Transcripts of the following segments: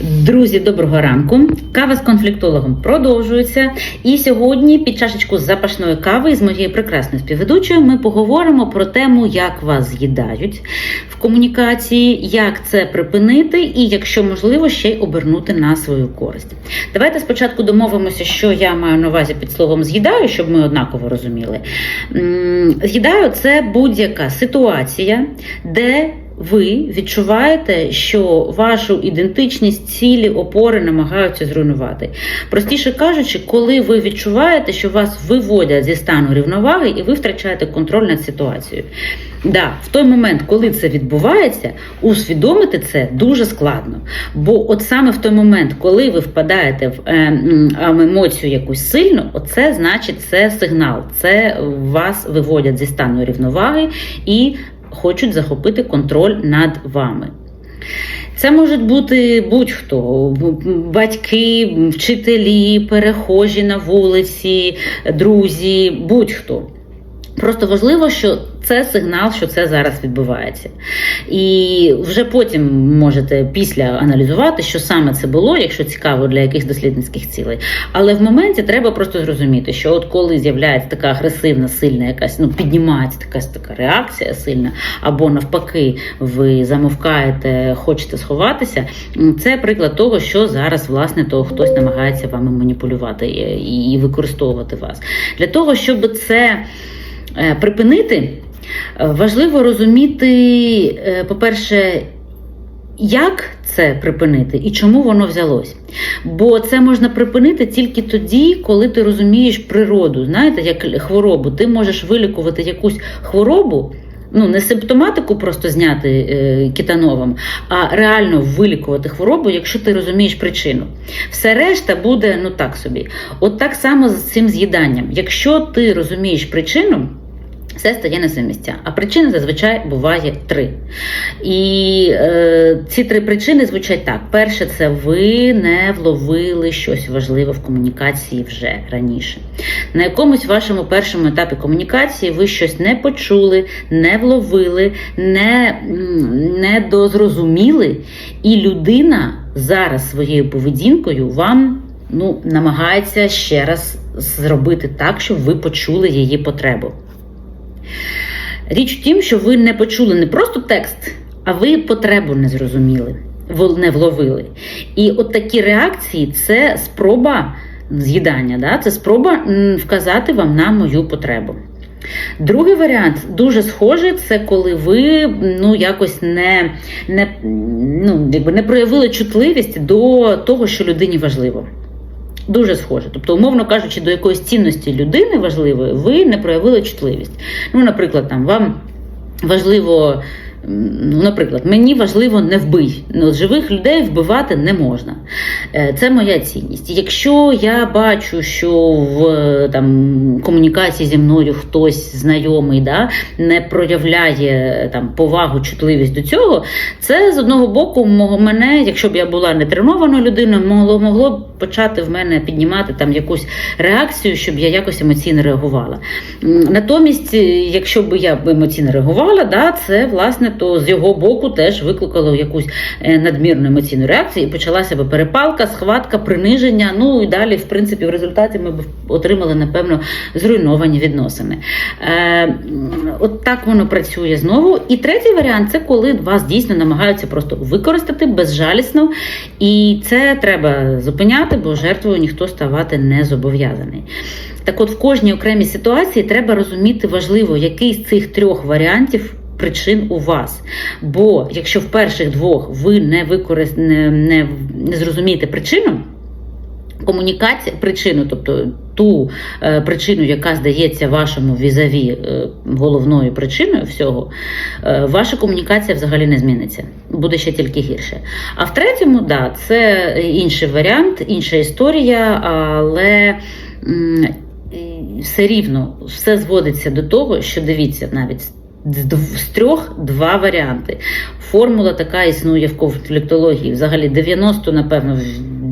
Друзі, доброго ранку. Кава з конфліктологом продовжується. І сьогодні, під чашечку запашної кави з моєю прекрасною співведучою, ми поговоримо про тему, як вас з'їдають в комунікації, як це припинити, і якщо можливо, ще й обернути на свою користь. Давайте спочатку домовимося, що я маю на увазі під словом з'їдаю, щоб ми однаково розуміли. З'їдаю це будь-яка ситуація, де ви відчуваєте, що вашу ідентичність, цілі, опори намагаються зруйнувати. Простіше кажучи, коли ви відчуваєте, що вас виводять зі стану рівноваги і ви втрачаєте контроль над ситуацією. Да, в той момент, коли це відбувається, усвідомити це дуже складно. Бо от саме в той момент, коли ви впадаєте в е, емоцію якусь сильну, оце значить це сигнал. Це вас виводять зі стану рівноваги і хочуть захопити контроль над вами. Це можуть бути будь-хто: батьки, вчителі, перехожі на вулиці, друзі, будь-хто. Просто важливо, що це сигнал, що це зараз відбувається. І вже потім можете після аналізувати, що саме це було, якщо цікаво для якихось дослідницьких цілей. Але в моменті треба просто зрозуміти, що от коли з'являється така агресивна, сильна якась, ну піднімається якась така реакція сильна, або навпаки, ви замовкаєте, хочете сховатися. Це приклад того, що зараз власне то хтось намагається вами маніпулювати і використовувати вас для того, щоб це. Е, припинити, е, важливо розуміти, е, по-перше, як це припинити і чому воно взялось. Бо це можна припинити тільки тоді, коли ти розумієш природу. Знаєте, як хворобу. Ти можеш вилікувати якусь хворобу. Ну, не симптоматику просто зняти е, кітановим, а реально вилікувати хворобу, якщо ти розумієш причину. Все решта буде ну так собі. От так само з цим з'їданням. Якщо ти розумієш причину, все стає на свої місця. А причин зазвичай буває три. І е, ці три причини звучать так: перше, це ви не вловили щось важливе в комунікації вже раніше. На якомусь вашому першому етапі комунікації ви щось не почули, не вловили, не, не дозрозуміли, і людина зараз своєю поведінкою вам ну, намагається ще раз зробити так, щоб ви почули її потребу. Річ в тім, що ви не почули не просто текст, а ви потребу не зрозуміли, не вловили. І от такі реакції це спроба з'їдання, да? це спроба вказати вам на мою потребу. Другий варіант дуже схожий, це коли ви ну, якось не не, ну, якби не проявили чутливість до того, що людині важливо. Дуже схоже. Тобто, умовно кажучи, до якоїсь цінності людини важливої, ви не проявили чутливість. Ну, наприклад, там вам важливо. Ну, Наприклад, мені важливо не вбий. Ну, живих людей вбивати не можна. Е, це моя цінність. Якщо я бачу, що в там, комунікації зі мною хтось знайомий да, не проявляє там, повагу, чутливість до цього, це з одного боку мене, якщо б я була не тренованою людиною, могло могло б почати в мене піднімати там якусь реакцію, щоб я якось емоційно реагувала. Натомість, якщо б я емоційно реагувала, да, це власне то з його боку теж викликало якусь надмірну емоційну реакцію і почалася би перепалка, схватка, приниження. Ну і далі, в принципі, в результаті ми б отримали, напевно, зруйновані відносини. Е, От так воно працює знову. І третій варіант це коли вас дійсно намагаються просто використати безжалісно, і це треба зупиняти, бо жертвою ніхто ставати не зобов'язаний. Так, от в кожній окремій ситуації треба розуміти важливо, який з цих трьох варіантів причин у вас. Бо якщо в перших двох ви не використ... не, не, зрозумієте причину, комунікація, причину, тобто ту е, причину, яка здається вашому візаві е, головною причиною всього, е, ваша комунікація взагалі не зміниться. Буде ще тільки гірше. А в третьому, да, це інший варіант, інша історія, але. Все рівно все зводиться до того, що дивіться навіть з трьох два варіанти. Формула така існує в конфліктології. Взагалі 90, напевно,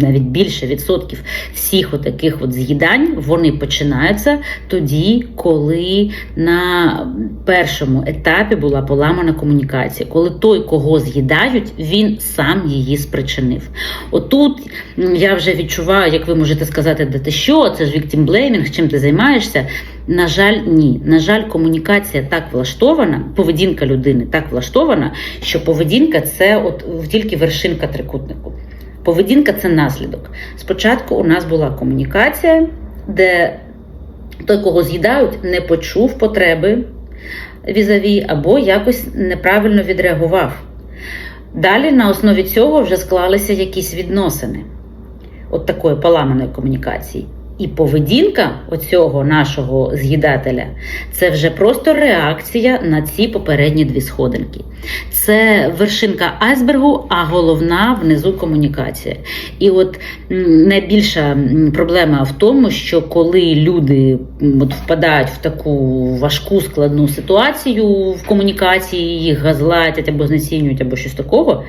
навіть більше відсотків всіх отаких от з'їдань вони починаються тоді, коли на першому етапі була поламана комунікація, коли той, кого з'їдають, він сам її спричинив. Отут я вже відчуваю, як ви можете сказати, де ти що, це ж victim blaming, чим ти займаєшся. На жаль, ні. На жаль, комунікація так влаштована, поведінка людини так влаштована, що поведінка це от тільки вершинка трикутнику. Поведінка це наслідок. Спочатку у нас була комунікація, де той, кого з'їдають, не почув потреби візаві або якось неправильно відреагував. Далі на основі цього вже склалися якісь відносини от такої поламаної комунікації. І поведінка оцього нашого з'їдателя це вже просто реакція на ці попередні дві сходинки. Це вершинка айсбергу, а головна внизу комунікація. І от найбільша проблема в тому, що коли люди от впадають в таку важку складну ситуацію в комунікації, їх газлайтять або знецінюють, або щось такого.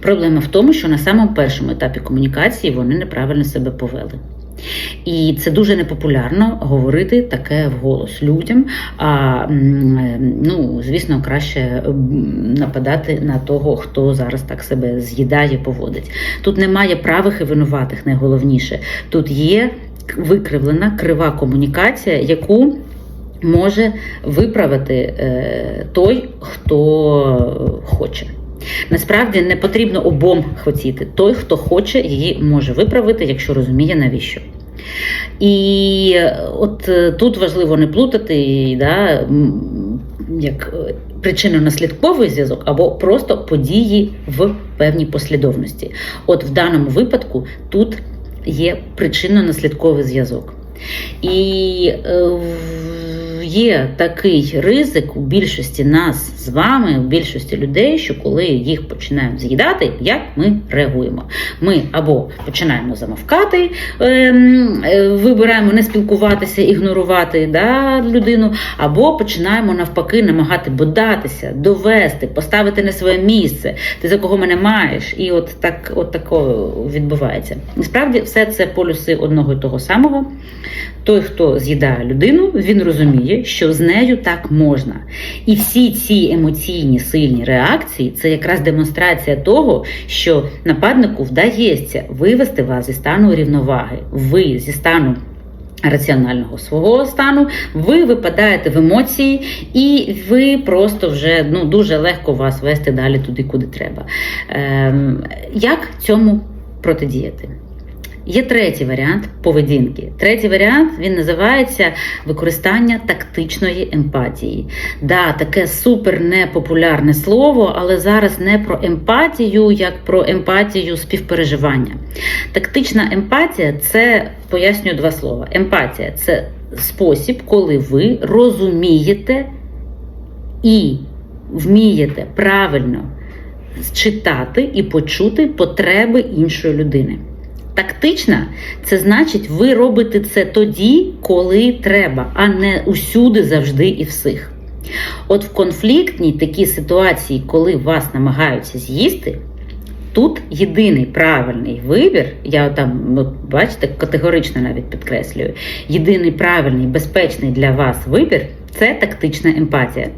Проблема в тому, що на самому першому етапі комунікації вони неправильно себе повели. І це дуже непопулярно говорити таке вголос людям. А е, ну, звісно, краще нападати на того, хто зараз так себе з'їдає, поводить. Тут немає правих і винуватих, найголовніше. Тут є викривлена крива комунікація, яку може виправити е, той, хто хоче. Насправді не потрібно обом хотіти. Той, хто хоче, її може виправити, якщо розуміє навіщо. І от е, тут важливо не плутати да, як е, причинно-наслідковий зв'язок або просто події в певній послідовності. От в даному випадку тут є причинно-наслідковий зв'язок. І е, є такий ризик у більшості нас з вами, у більшості людей, що коли їх починають з'їдати, як ми реагуємо? Ми або починаємо замовкати, ем, е, вибираємо не спілкуватися, ігнорувати да, людину, або починаємо навпаки намагати бодатися, довести, поставити на своє місце. Ти за кого мене маєш? І от так, от тако відбувається. Насправді, все це полюси одного і того самого. Той, хто з'їдає людину, він розуміє, що з нею так можна. І всі ці емоційні сильні реакції це якраз демонстрація того, що нападнику вдається вивести вас зі стану рівноваги. Ви зі стану. Раціонального свого стану, ви випадаєте в емоції, і ви просто вже ну дуже легко вас вести далі туди, куди треба. Ем, як цьому протидіяти? Є третій варіант поведінки. Третій варіант він називається використання тактичної емпатії. Да, таке супер непопулярне слово, але зараз не про емпатію, як про емпатію співпереживання. Тактична емпатія це пояснюю два слова. Емпатія це спосіб, коли ви розумієте і вмієте правильно читати і почути потреби іншої людини. Тактична це значить, ви робите це тоді, коли треба, а не усюди, завжди і всіх. От в конфліктній такій ситуації, коли вас намагаються з'їсти, тут єдиний правильний вибір, я там, бачите, категорично навіть підкреслюю, єдиний правильний, безпечний для вас вибір це тактична емпатія.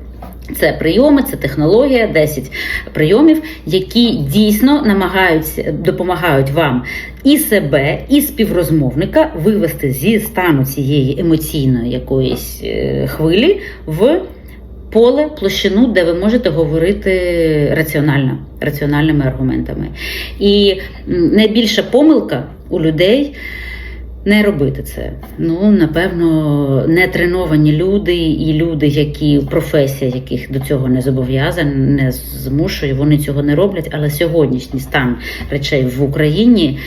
Це прийоми, це технологія, 10 прийомів, які дійсно намагаються допомагають вам і себе, і співрозмовника вивести зі стану цієї емоційної якоїсь е, хвилі в поле, площину, де ви можете говорити раціонально, раціональними аргументами. І найбільша помилка у людей. Не робити це. Ну, напевно, не треновані люди і люди, які професія, яких до цього не зобов'язані, не змушує, вони цього не роблять. Але сьогоднішній стан речей в Україні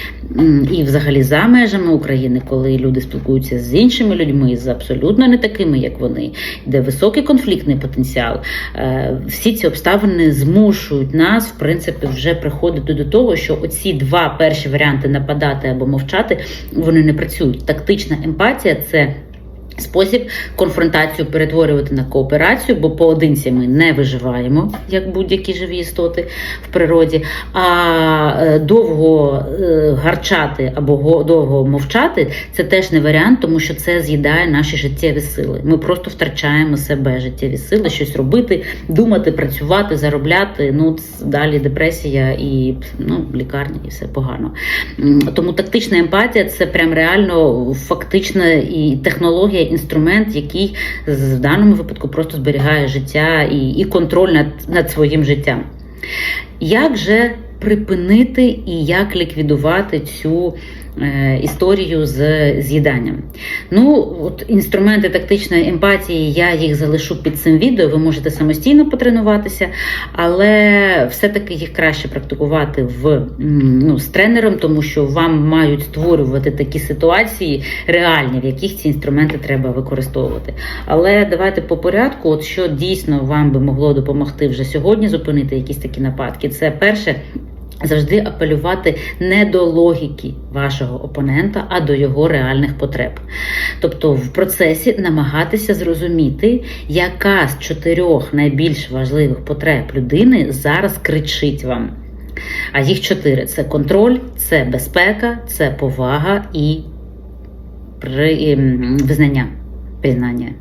і взагалі за межами України, коли люди спілкуються з іншими людьми, з абсолютно не такими, як вони, де високий конфліктний потенціал, е, всі ці обставини змушують нас, в принципі, вже приходити до того, що оці два перші варіанти нападати або мовчати, вони не працюють. Тактична емпатія це Спосіб конфронтацію перетворювати на кооперацію, бо поодинці ми не виживаємо, як будь-які живі істоти в природі. А е, довго е, гарчати або довго мовчати це теж не варіант, тому що це з'їдає наші життєві сили. Ми просто втрачаємо себе життєві сили, щось робити, думати, працювати, заробляти. Ну далі депресія і ну, лікарня, і все погано. Тому тактична емпатія це прям реально фактична і технологія, інструмент, який в даному випадку просто зберігає життя і, і контроль над, над своїм життям. Як же припинити і як ліквідувати цю історію з з'їданням? Ну, от інструменти тактичної емпатії, я їх залишу під цим відео. Ви можете самостійно потренуватися, але все-таки їх краще практикувати в, ну, з тренером, тому що вам мають створювати такі ситуації реальні, в яких ці інструменти треба використовувати. Але давайте по порядку, от що дійсно вам би могло допомогти вже сьогодні зупинити якісь такі нападки. Це перше. Завжди апелювати не до логіки вашого опонента, а до його реальних потреб. Тобто в процесі намагатися зрозуміти, яка з чотирьох найбільш важливих потреб людини зараз кричить вам. А їх чотири: це контроль, це безпека, це повага і ем, визнання. Признання.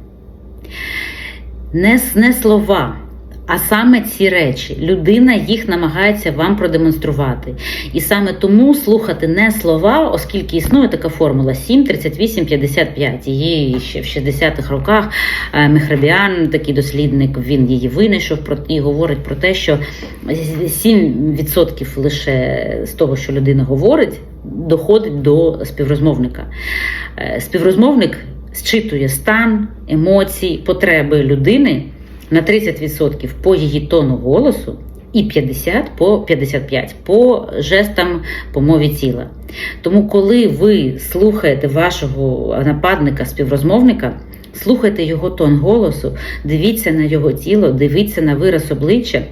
Не, не слова, а саме ці речі. Людина їх намагається вам продемонструвати. І саме тому слухати не слова, оскільки існує така формула 7, 38, 55. Її ще в 60-х роках е, Мехребіан, такий дослідник, він її винайшов і говорить про те, що 7% лише з того, що людина говорить, доходить до співрозмовника. Е, Співрозмовник зчитує стан, емоції, потреби людини на 30% по її тону голосу і 50 по 55 по жестам по мові тіла. Тому, коли ви слухаєте вашого нападника, співрозмовника, слухайте його тон голосу, дивіться на його тіло, дивіться на вираз обличчя.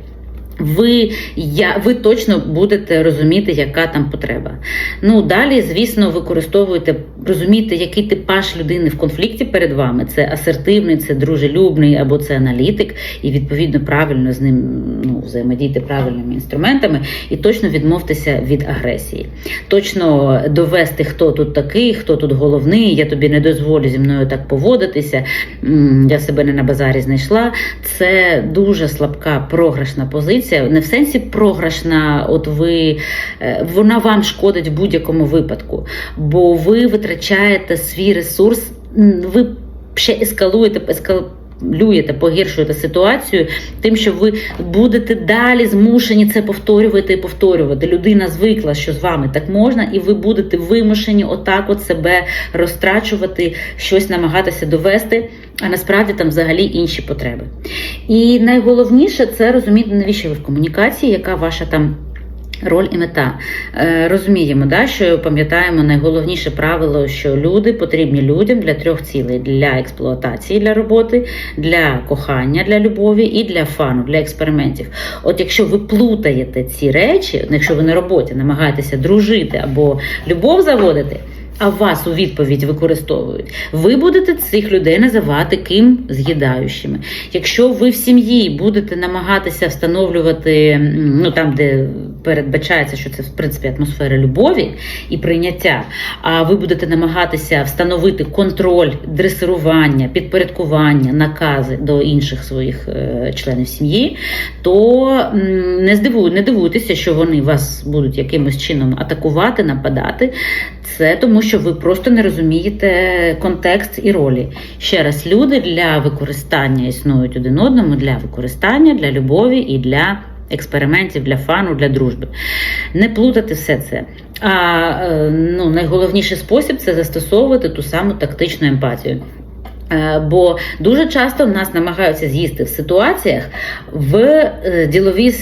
Ви, я, ви точно будете розуміти, яка там потреба. Ну далі, звісно, використовуєте, розумієте, який типаж людини в конфлікті перед вами. Це асертивний, це дружелюбний або це аналітик, і відповідно правильно з ним ну, взаємодійте правильними інструментами, і точно відмовтеся від агресії. Точно довести, хто тут такий, хто тут головний. Я тобі не дозволю зі мною так поводитися. Я себе не на базарі знайшла. Це дуже слабка програшна позиція. Не в сенсі програшна, от ви е, вона вам шкодить в будь-якому випадку, бо ви витрачаєте свій ресурс, ви ще ескалуєте, ескалюєте, погіршуєте ситуацію, тим, що ви будете далі змушені це повторювати і повторювати. Людина звикла, що з вами так можна, і ви будете вимушені отак от себе розтрачувати, щось намагатися довести, а насправді там взагалі інші потреби. І найголовніше це розуміти, навіщо ви в комунікації, яка ваша там. Роль і мета Е, розуміємо, да, що пам'ятаємо найголовніше правило, що люди потрібні людям для трьох цілей: для експлуатації, для роботи, для кохання, для любові і для фану, для експериментів. От якщо ви плутаєте ці речі, якщо ви на роботі намагаєтеся дружити або любов заводити. А вас у відповідь використовують, ви будете цих людей називати ким з'їдаючими. Якщо ви в сім'ї будете намагатися встановлювати, ну там, де передбачається, що це в принципі атмосфера любові і прийняття, а ви будете намагатися встановити контроль, дресирування, підпорядкування, накази до інших своїх е, членів сім'ї, то не здивуй, не дивуйтеся, що вони вас будуть якимось чином атакувати, нападати. Це тому, що ви просто не розумієте контекст і ролі. Ще раз, люди для використання існують один одному, для використання, для любові і для експериментів, для фану, для дружби. Не плутати все це. А е, ну, найголовніший спосіб це застосовувати ту саму тактичну емпатію. Е, Бо дуже часто нас намагаються з'їсти в ситуаціях в е, діловій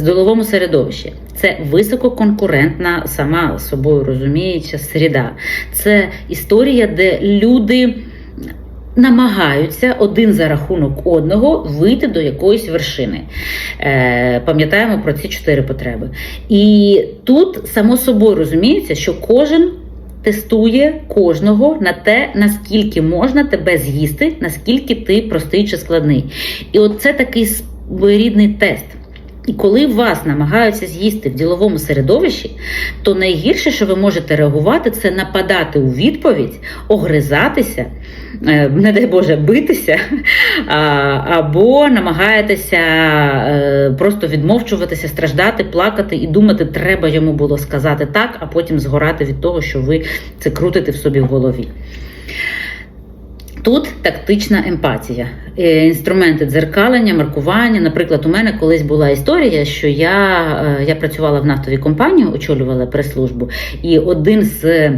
діловому середовищі. Це висококонкурентна, сама собою розуміюча середа. Це історія, де люди намагаються один за рахунок одного вийти до якоїсь вершини. Е, пам'ятаємо про ці чотири потреби. І тут само собою розуміється, що кожен тестує кожного на те, наскільки можна тебе з'їсти, наскільки ти простий чи складний. І от це такий своєрідний тест. І коли вас намагаються з'їсти в діловому середовищі, то найгірше, що ви можете реагувати, це нападати у відповідь, огризатися, е, не дай Боже, битися, або намагаєтеся е, просто відмовчуватися, страждати, плакати і думати, треба йому було сказати так, а потім згорати від того, що ви це крутите в собі в голові. Тут тактична емпатія, Е, інструменти дзеркалення, маркування. Наприклад, у мене колись була історія, що я, е, я працювала в нафтовій компанії, очолювала прес-службу, і один з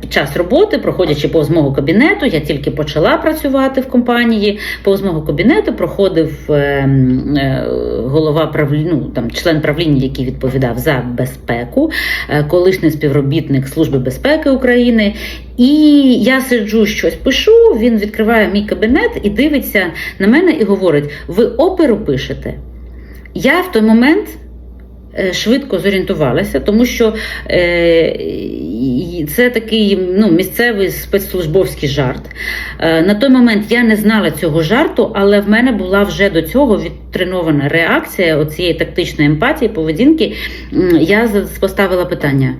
під час роботи, проходячи повз мого кабінету, я тільки почала працювати в компанії. Повз мого кабінету проходив е, м, е, голова правління, ну, там член правління, який відповідав за безпеку, е, колишній співробітник Служби безпеки України. І я сиджу, щось пишу. Він відкриває мій кабінет і дивиться на мене і говорить: Ви оперу пишете? Я в той момент е, швидко зорієнтувалася, тому що е, це такий ну, місцевий спецслужбовський жарт. Е, на той момент я не знала цього жарту, але в мене була вже до цього відтренована реакція оцієї тактичної емпатії, поведінки. Я поставила питання: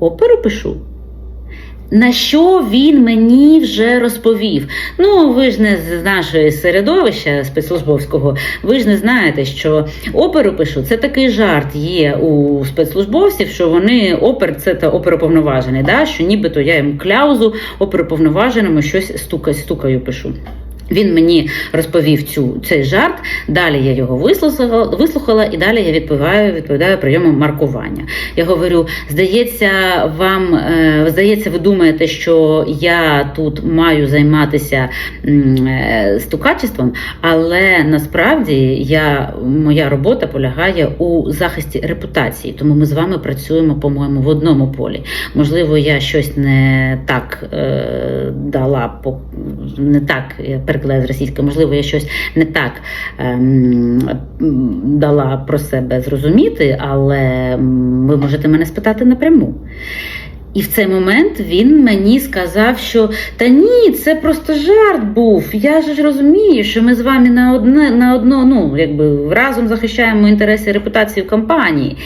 оперу пишу? На що він мені вже розповів? Ну, ви ж не з нашого середовища спецслужбовського, ви ж не знаєте, що оперу пишу. Це такий жарт є у спецслужбовців, що вони опер це та оперуповноважений, да? що нібито я їм кляузу оперуповноваженому щось стукаю, стукаю пишу. Він мені розповів цю цей жарт. Далі я його вислухала, вислухала і далі я відповідаю, відповідаю прийомом маркування. Я говорю: здається, вам е, здається, ви думаєте, що я тут маю займатися е, стукачеством, але насправді я моя робота полягає у захисті репутації, тому ми з вами працюємо, по-моєму, в одному полі. Можливо, я щось не так е, дала не так я перекладаю з російської, можливо, я щось не так ем, дала про себе зрозуміти, але ви можете мене спитати напряму. І в цей момент він мені сказав, що та ні, це просто жарт був. Я ж розумію, що ми з вами на одне на одно, ну якби разом захищаємо інтереси і репутацію компанії.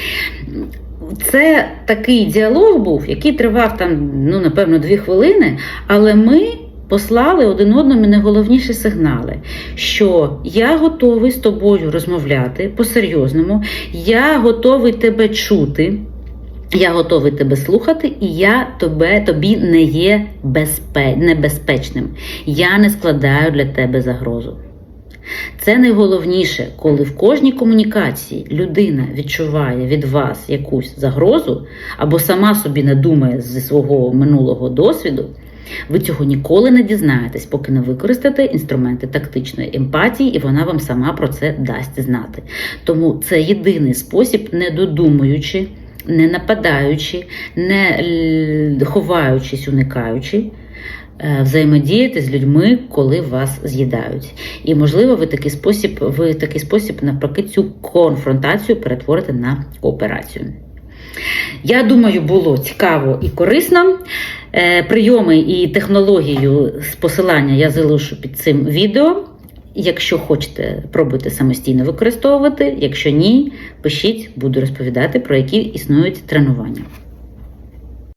Це такий діалог був, який тривав там, ну напевно, дві хвилини, але ми. Послали один одному найголовніші сигнали, що я готовий з тобою розмовляти по-серйозному, я готовий тебе чути, я готовий тебе слухати, і я тебе, тобі не є безпе, небезпечним. Я не складаю для тебе загрозу. Це найголовніше, коли в кожній комунікації людина відчуває від вас якусь загрозу або сама собі не думає зі свого минулого досвіду. Ви цього ніколи не дізнаєтесь, поки не використаєте інструменти тактичної емпатії, і вона вам сама про це дасть знати. Тому це єдиний спосіб, не додумуючи, не нападаючи, не ховаючись, уникаючи. е, Взаємодіяти з людьми, коли вас з'їдають, і можливо, ви такий спосіб, ви такий спосіб навпаки цю конфронтацію перетворите на кооперацію. Я думаю, було цікаво і корисно. Е, Прийоми і технологію з посилання я залишу під цим відео. Якщо хочете, пробуйте самостійно використовувати. Якщо ні, пишіть, буду розповідати, про які існують тренування.